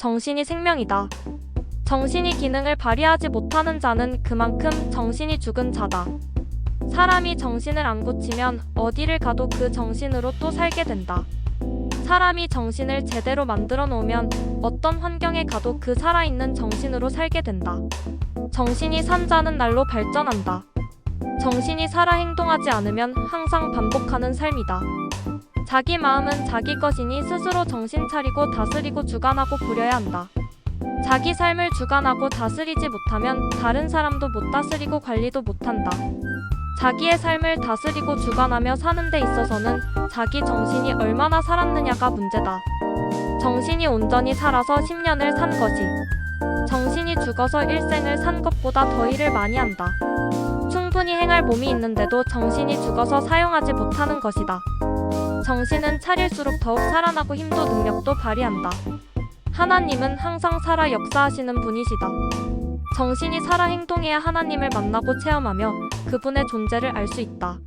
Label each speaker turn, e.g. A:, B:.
A: 정신이 생명이다. 정신이 기능을 발휘하지 못하는 자는 그만큼 정신이 죽은 자다. 사람이 정신을 안 고치면 어디를 가도 그 정신으로 또 살게 된다. 사람이 정신을 제대로 만들어 놓으면 어떤 환경에 가도 그 살아있는 정신으로 살게 된다. 정신이 산 자는 날로 발전한다. 정신이 살아 행동하지 않으면 항상 반복하는 삶이다. 자기 마음은 자기 것이니 스스로 정신 차리고 다스리고 주관하고 부려야 한다. 자기 삶을 주관하고 다스리지 못하면 다른 사람도 못 다스리고 관리도 못한다. 자기의 삶을 다스리고 주관하며 사는 데 있어서는 자기 정신이 얼마나 살았느냐가 문제다. 정신이 온전히 살아서 10년을 산 거지. 정신이 죽어서 일생을 산 것보다 더 일을 많이 한다. 충분히 행할 몸이 있는데도 정신이 죽어서 사용하지 못하는 것이다. 정신은 차릴수록 더욱 살아나고 힘도 능력도 발휘한다. 하나님은 항상 살아 역사하시는 분이시다. 정신이 살아 행동해야 하나님을 만나고 체험하며 그분의 존재를 알 수 있다.